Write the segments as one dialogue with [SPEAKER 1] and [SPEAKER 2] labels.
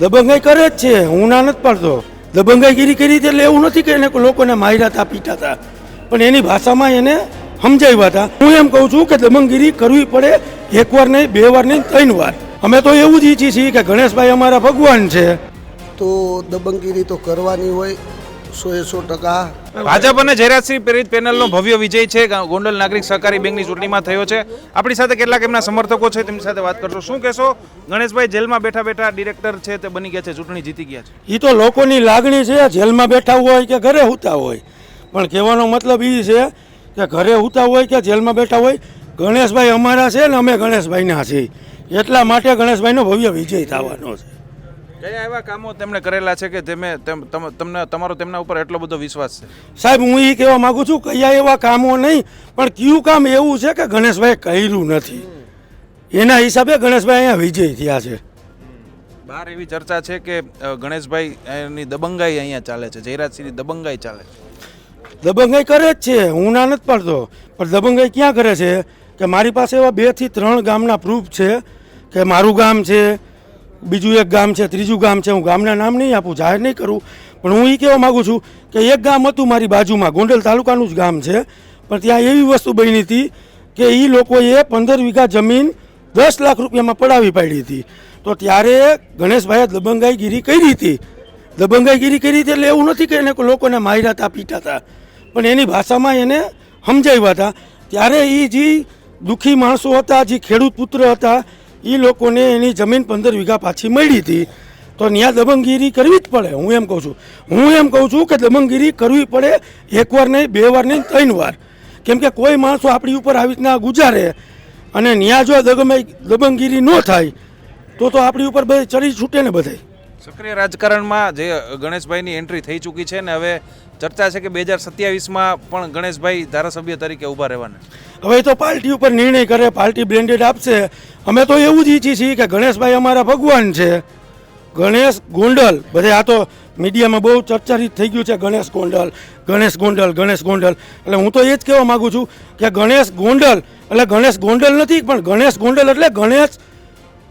[SPEAKER 1] દબંગાઈ કરે જ છે. હું ના નથી પાડતો. દબંગાઈગીરી કરી એટલે એવું નથી કે એને લોકોને માર્યા હતા પીટા હતા પણ એની ભાષામાં એને સમજાવ્યા હતા. હું એમ કહું છું કે દબંગગીરી કરવી પડે એક વાર નહીં, બે વાર નહીં, ત્રણ વાર. અમે તો એવું જ ઈચ્છીએ છીએ કે ગણેશભાઈ અમારા ભગવાન છે.
[SPEAKER 2] તો દબંગગીરી તો કરવાની હોય. સો એ સો ટકા.
[SPEAKER 3] ભાજપ અને જયરાજસિંહ પ્રેરિત પેનલનો ભવ્ય વિજય છે. ગોંડલ નાગરિક સહકારી બેંકની ચૂંટણીમાં થયો છે. આપણી સાથે કેટલાક એમના સમર્થકો છે તેમની સાથે વાત કરશો. શું કહેશો? ગણેશભાઈ જેલમાં બેઠા બેઠા ડિરેક્ટર છે તે બની ગયા છે ચૂંટણી જીતી ગયા છે.
[SPEAKER 1] એ તો લોકોની લાગણી છે જેલમાં બેઠા હોય કે ઘરે હુતા હોય. પણ કહેવાનો મતલબ એ છે કે ઘરે હુતા હોય કે જેલમાં બેઠા હોય ગણેશભાઈ અમારા છે ને અમે ગણેશભાઈના છીએ. એટલા માટે ગણેશભાઈનો ભવ્ય વિજય થવાનો છે.
[SPEAKER 3] કયા એવા કામો તેમણે કરેલા છે કે જેમે તેમ- તમને તમારો તેમના ઉપર એટલો બધો વિશ્વાસ છે?
[SPEAKER 1] સાહેબ હું એ કહેવા માંગુ છું કયા એવા કામો નહીં પણ કયું કામ એવું છે કે ગણેશભાઈ કર્યું નથી? એના હિસાબે ગણેશભાઈ અહીંયા વિજય થયા છે.
[SPEAKER 3] બહાર એવી ચર્ચા છે કે ગણેશભાઈ એની દબંગાઈ અહીંયા ચાલે છે જયરાજસિંહની દબંગાઈ ચાલે છે.
[SPEAKER 1] દબંગાઈ કરે જ છે હું ના નથી પાડતો પણ દબંગાઈ ક્યાં કરે છે? કે મારી પાસે એવા બેથી ત્રણ ગામના પ્રૂફ છે કે મારું ગામ છે બીજું એક ગામ છે, ત્રીજું ગામ છે, હું ગામના નામ નહીં આપું, જાહેર નહીં કરું, પણ હું એ કહેવા માગું છું કે એક ગામ હતું મારી બાજુમાં, ગોંડલ તાલુકાનું જ ગામ છે, પણ ત્યાં એવી વસ્તુ બની હતી કે એ લોકોએ પંદર વીઘા જમીન દસ લાખ રૂપિયામાં પડાવી પાડી હતી. તો ત્યારે ગણેશભાઈએ દબંગાઈગીરી કરી હતી. દબંગાઈગીરી કરી હતી એટલે એવું નથી કે એને લોકોને માર્યા હતા પીટા હતા, પણ એની ભાષામાં એને સમજાવ્યા હતા. ત્યારે એ જે દુઃખી માણસો હતા, જે ખેડૂત પુત્ર હતા એ લોકોને એની જમીન પંદર વીઘા પાછી મળી હતી. તો ત્યાં દબંગગીરી કરવી જ પડે, હું એમ કહું છું. હું એમ કહું છું કે દબંગગીરી કરવી પડે એક વાર નહીં, બે વાર નહીં, ત્રણ વાર. કેમ કે કોઈ માણસો આપણી ઉપર આવી રીતના ગુજારે અને ત્યાં જો દગમે દબંગગીરી ન થાય, તો તો આપણી ઉપર બધે ચડી છૂટે ને બધાય
[SPEAKER 3] સક્રિય રાજકારણમાં જે ગણેશભાઈની એન્ટ્રી થઈ ચૂકી છે ને હવે ચર્ચા છે કે બે હજાર સત્યાવીસમાં પણ ગણેશભાઈ ધારાસભ્ય તરીકે ઊભા રહેવાના.
[SPEAKER 1] હવે તો પાર્ટી ઉપર નિર્ણય કરે, પાર્ટી બ્રેન્ડેડ આપશે. અમે તો એવું જ ઈચ્છીએ છીએ કે ગણેશભાઈ અમારા ભગવાન છે. ગણેશ ગોંડલ, બધે આ તો મીડિયામાં બહુ ચર્ચારિત થઈ ગયું છે ગણેશ ગોંડલ ગણેશ ગોંડલ ગણેશ ગોંડલ. એટલે હું તો એ જ કહેવા માગું છું કે ગણેશ ગોંડલ, એટલે ગણેશ ગોંડલ નથી, પણ ગણેશ ગોંડલ એટલે ગણેશ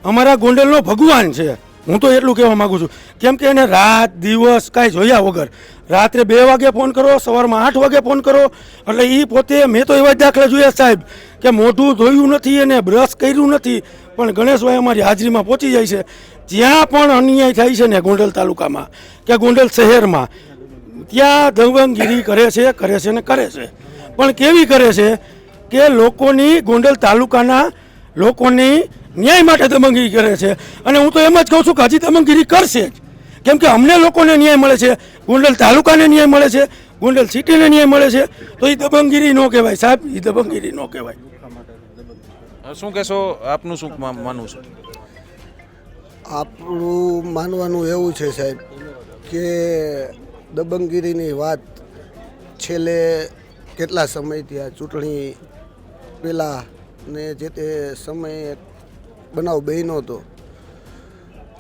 [SPEAKER 1] અમારા ગોંડલનો ભગવાન છે. હું તો એટલું કહેવા માગું છું. કેમ કે એને રાત, દિવસ કાંઈ જોયા વગર, રાત્રે બે વાગે ફોન કરો, સવારમાં આઠ વાગે ફોન કરો, એટલે એ પોતે, મેં તો એવા જ દાખલા જોયા સાહેબ, કે મોઢું ધોયું નથી અને બ્રશ કર્યું નથી, પણ ગણેશભાઈ અમારી હાજરીમાં પહોંચી જાય છે. જ્યાં પણ અન્યાય થાય છે ને ગોંડલ તાલુકામાં, કે ગોંડલ શહેરમાં, ત્યાં દબંગગીરી કરે છે કરે છે ને કરે છે. પણ કેવી કરે છે કે લોકોની ગોંડલ તાલુકાના લોકોની ન્યાય માટે દમનગીરી કરે છે. અને હું તો એમ જ કહું છું કે હજી દમનગીરી કરશે જ. કેમ કે અમને લોકોને ન્યાય મળે છે ગોંડલ તાલુકાને ન્યાય મળે છે ગોંડલ સિટીને ન્યાય મળે છે. તો એ દબંગગીરી ન કહેવાય સાહેબ એ દબંગગીરી ન કહેવાય.
[SPEAKER 3] શું કહેશો? આપનું શું માનવું છે?
[SPEAKER 2] આપણું માનવાનું એવું છે સાહેબ કે દબંગગીરીની વાત છેલ્લે કેટલા સમયથી આ ચૂંટણી પહેલાં ને જે તે સમયે બનાવ બન્યો હતો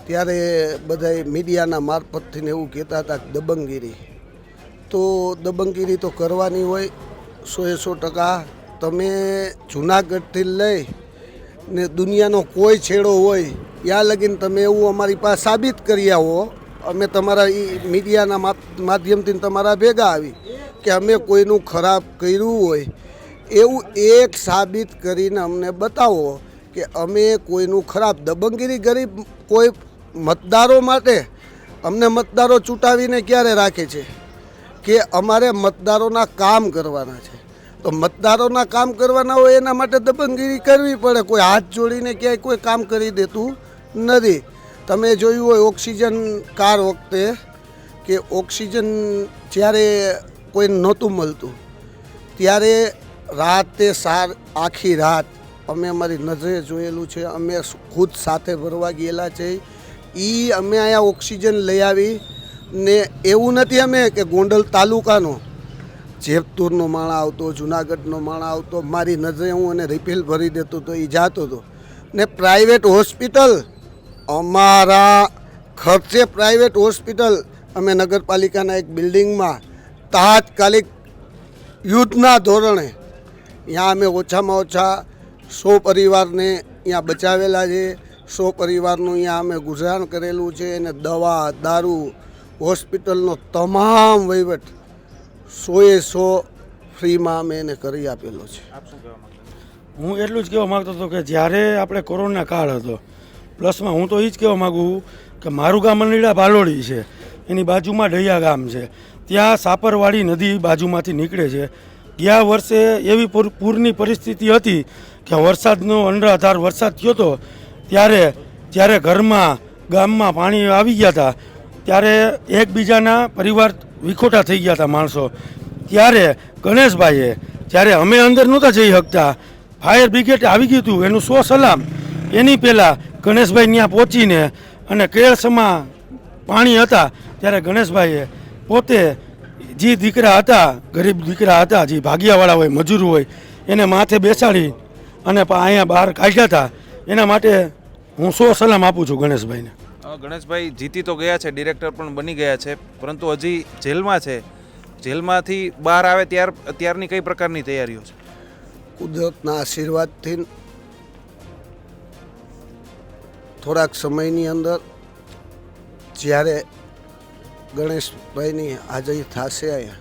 [SPEAKER 2] ત્યારે બધાય મીડિયાના મારફતથી ને એવું કહેતા હતા દબંગગીરી તો દબંગગીરી તો કરવાની હોય, સો એ સો ટકા તમે જુનાગઢથી લઈ ને દુનિયાનો કોઈ છેડો હોય ત્યાં લગીને તમે એવું અમારી પાસે સાબિત કરી આવો અમે તમારા એ મીડિયાના માધ્યમથી તમારા ભેગા આવી કે અમે કોઈનું ખરાબ કર્યું હોય. એવું એક સાબિત કરીને અમને બતાવો કે અમે કોઈનું ખરાબ દબંગગીરી ગરીબ કોઈ મતદારો માટે અમને મતદારો ચૂંટાવીને ક્યારે રાખે છે? કે અમારે મતદારોના કામ કરવાના છે? તો મતદારોના કામ કરવાના હોય એના માટે દબંગગીરી કરવી પડે. કોઈ હાથ જોડીને ક્યાંય કોઈ કામ કરી દેતું નથી. તમે જોયું હોય ઓક્સિજન કાર વખતે કે ઓક્સિજન જ્યારે કોઈ નહોતું મળતું, ત્યારે રાતે સાર આખી રાત અમે અમારી નજરે જોયેલું છે, અમે ખુદ સાથે ભરવા ગયેલા છે. એ અમે અહીંયા ઓક્સિજન લઈ આવી ને એવું નથી અમે કે ગોંડલ તાલુકાનો, જેતપુરનો માણા આવતો, જુનાગઢનો માણા આવતો, મારી નજરે હું એને રિફિલ ભરી દેતો તો એ જાતો હતો ને પ્રાઇવેટ હોસ્પિટલ, અમારા ખર્ચે પ્રાઇવેટ હોસ્પિટલ, અમે નગરપાલિકાના એક બિલ્ડિંગમાં તાત્કાલિક યુદ્ધના ધોરણે ત્યાં અમે ઓછામાં ઓછા સો પરિવારને અહીંયા બચાવેલા છે. સો પરિવારનું અહીંયા અમે ગુજરાન કરેલું છે અને દવા, દારૂ, હોસ્પિટલનો તમામ વહીવટ સોએ સો ફ્રીમાં અમે એને કરી આપેલો છે.
[SPEAKER 1] હું એટલું જ કહેવા માગતો હતો કે જ્યારે આપણે કોરોના કાળ હતો, પ્લસમાં હું તો એ જ કહેવા માગું કે મારું ગામ મંડીડા બાલોડી છે, એની બાજુમાં ડૈયા ગામ છે. ત્યાં સાપરવાડી નદી બાજુમાંથી નીકળે છે. ગયા વર્ષે એવી પૂર- પૂરની પરિસ્થિતિ હતી કે વરસાદનો અનરાધાર વરસાદ થયો હતો ત્યારે, જ્યારે ઘરમાં, ગામમાં પાણી આવી ગયા હતા, ત્યારે એકબીજાના પરિવાર વિખોટા થઈ ગયા હતા માણસો. ત્યારે ગણેશભાઈએ, જ્યારે અમે અંદર નહોતા જઈ શકતા, ફાયર બ્રિગેડ આવી ગયું હતું, એનું સો સલામ એની પહેલાં ગણેશભાઈ ત્યાં પહોંચીને અને કેળસમાં પાણી હતા, ત્યારે ગણેશભાઈએ પોતે જે દીકરા હતા, ગરીબ દીકરા હતા, જે ભાગિયાવાળા હોય, મજૂર હોય, એને માથે બેસાડી અને પા- અહીંયા બહાર કાઢ્યા હતા. એના માટે હું સો સલામ આપું છું ગણેશભાઈને.
[SPEAKER 3] ગણેશભાઈ જીતી તો ગયા છે ડિરેક્ટર પણ બની ગયા છે પરંતુ હજી જેલમાં છે. જેલમાંથી બહાર આવે ત્યાર ત્યારની કઈ પ્રકારની તૈયારીઓ છે?
[SPEAKER 2] કુદરતના આશીર્વાદથી થોડાક સમયની અંદર જ્યારે ગણેશભાઈની હાજરી થશે અહીંયા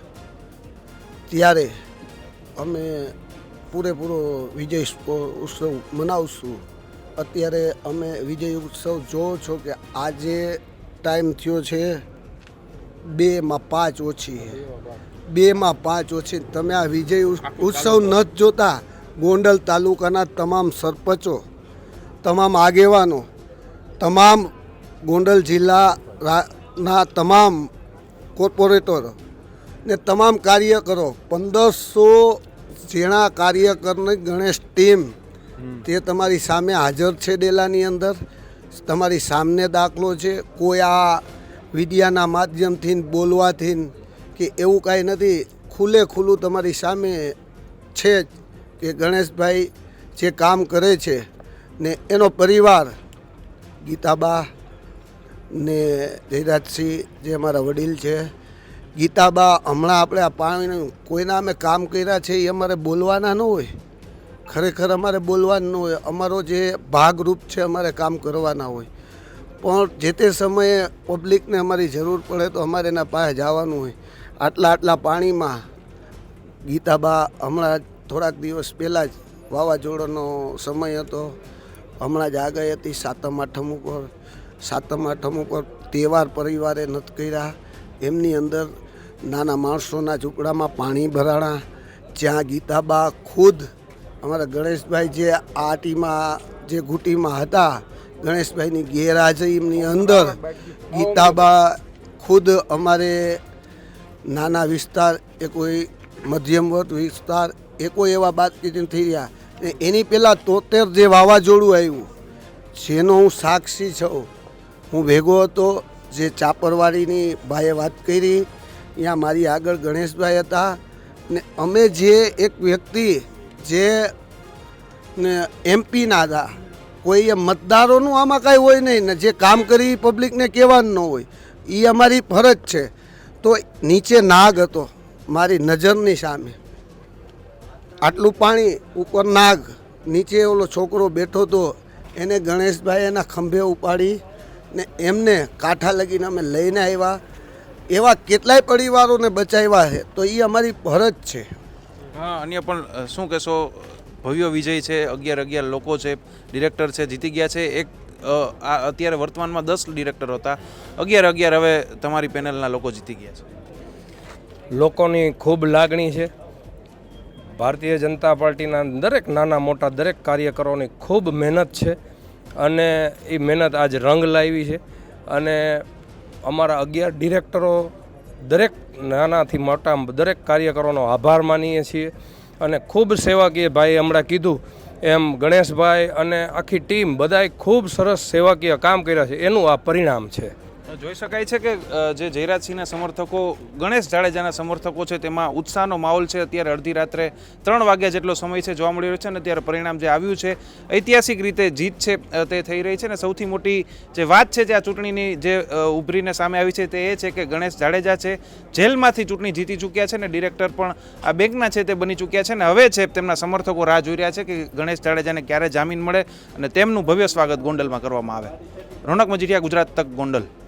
[SPEAKER 2] ત્યારે અમે પૂરેપૂરો વિજય ઉત્સવ મનાવશું. અત્યારે અમે વિજય ઉત્સવ જોવો છો કે આજે ટાઈમ થયો છે બેમાં પાંચ ઓછી. બેમાં પાંચ ઓછી. તમે આ વિજય ઉત્સવ નથી જોતા ગોંડલ તાલુકાના તમામ સરપંચો તમામ આગેવાનો તમામ ગોંડલ જિલ્લાના તમામ કોર્પોરેટરો ને તમામ કાર્યકરો પંદરસો જેણા કાર્યકરની ગણેશ ટીમ. તે તમારી સામે હાજર છે ડેલાની અંદર. તમારી સામને દાખલો છે. કોઈ આ વિડિયાના માધ્યમથી બોલવાથી કે એવું કાંઈ નથી. ખુલ્લે ખુલ્લું તમારી સામે છે જ કે ગણેશભાઈ જે કામ કરે છે ને એનો પરિવાર ગીતાબા ને જયરાજસિંહ જે અમારા વડીલ છે ગીતાબા, હમણાં આપણે આ પાણી કોઈના અમે કામ કર્યા છે એ અમારે બોલવાના ન હોય. ખરેખર અમારે બોલવાનું ન હોય. અમારો જે ભાગરૂપ છે અમારે કામ કરવાના હોય. પણ જે તે સમયે પબ્લિકને અમારી જરૂર પડે તો અમારે એના પાસે જવાનું હોય. આટલા આટલા પાણીમાં ગીતાબા હમણાં થોડાક દિવસ પહેલાં જ વાવાઝોડાનો સમય હતો. હમણાં જ આ ગઈ હતી સાતમ, આઠમ ઉપર. સાતમ, આઠમ ઉપર તહેવાર પરિવારે નથી કર્યા. એમની અંદર નાના માણસોના ઝૂંપડામાં પાણી ભરાણા, જ્યાં ગીતાબા ખુદ, અમારા ગણેશભાઈ જે આ ટીમાં, જે ઘૂંટીમાં હતા, ગણેશભાઈની ગેરહાજરીની અંદર, ગીતાબા ખુદ અમારે નાના વિસ્તાર, એ કોઈ મધ્યમ વર્ગ વિસ્તાર, એ કોઈ એવા બાતચીત થઈ રહ્યા. એની પહેલાં તોતેર જે વાવાઝોડું આવ્યું, જેનો હું સાક્ષી છું. હું ભેગો હતો, જે ચાપરવાડીની ભાઈએ વાત કરી ત્યાં મારી આગળ ગણેશભાઈ હતા ને અમે જે એક વ્યક્તિ જે ને એમપીના હતા કોઈ મતદારોનું આમાં કાંઈ હોય નહીં ને જે કામ કરી પબ્લિકને કહેવાનું ન હોય એ અમારી ફરજ છે. તો નીચે નાગ હતો, મારી નજરની સામે. આટલું પાણી ઉપર નાગ, નીચે ઓલો છોકરો બેઠો હતો, એને ગણેશભાઈ એના ખંભે ઉપાડી ને એમને કાંઠા લગીને અમે લઈને આવ્યા. એવા કેટલાય પરિવારોને બચાવ્યા છે તો એ અમારી ફરજ છે.
[SPEAKER 3] હા અન્ય પણ શું કહેશો ભવ્ય વિજય છે અગિયાર અગિયાર લોકો છે ડિરેક્ટર છે જીતી ગયા છે એક આ અત્યારે વર્તમાનમાં દસ ડિરેક્ટર હતા. અગિયાર અગિયાર હવે તમારી પેનલના લોકો જીતી ગયા છે.
[SPEAKER 4] લોકોની ખૂબ લાગણી છે. ભારતીય જનતા પાર્ટીના દરેક નાના મોટા દરેક કાર્યકરોની ખૂબ મહેનત છે. અને એ મહેનત આજ રંગ લાવી છે. અને અમારા અગિયાર ડિરેક્ટરો દરેક નાનાથી મોટા દરેક કાર્યકરોનો આભાર માનીએ છીએ અને ખૂબ સેવાકીય ભાઈ હમણાં કીધું એમ ગણેશભાઈ અને આખી ટીમ બધાએ ખૂબ સરસ સેવાકીય કામ કર્યા છે. એનું આ પરિણામ છે.
[SPEAKER 3] જોઈ શકાય છે કે જે જયરાજસિંહના સમર્થકો, ગણેશ જાડેજાના સમર્થકો છે, તેમાં ઉત્સાહનો માહોલ છે. અત્યારે અડધી રાત્રે ત્રણ વાગ્યા જેટલો સમય છે જોવા મળી રહ્યો છે અને અત્યારે પરિણામ જે આવ્યું છે, ઐતિહાસિક રીતે જીત છે તે થઈ રહી છે. અને સૌથી મોટી જે વાત છે જે આ ચૂંટણીની જે ઉભરીને સામે આવી છે તે એ છે કે ગણેશ જાડેજા છે, જેલમાંથી ચૂંટણી જીતી ચૂક્યા છે અને ડિરેક્ટર પણ આ બેંકના છે તે બની ચૂક્યા છે. અને હવે છે તેમના સમર્થકો રાહ જોઈ રહ્યા છે કે ગણેશ જાડેજાને ક્યારે જામીન મળે અને તેમનું ભવ્ય સ્વાગત ગોંડલમાં કરવામાં આવે. રોનક મજીઠિયા, ગુજરાત તક ગોંડલ.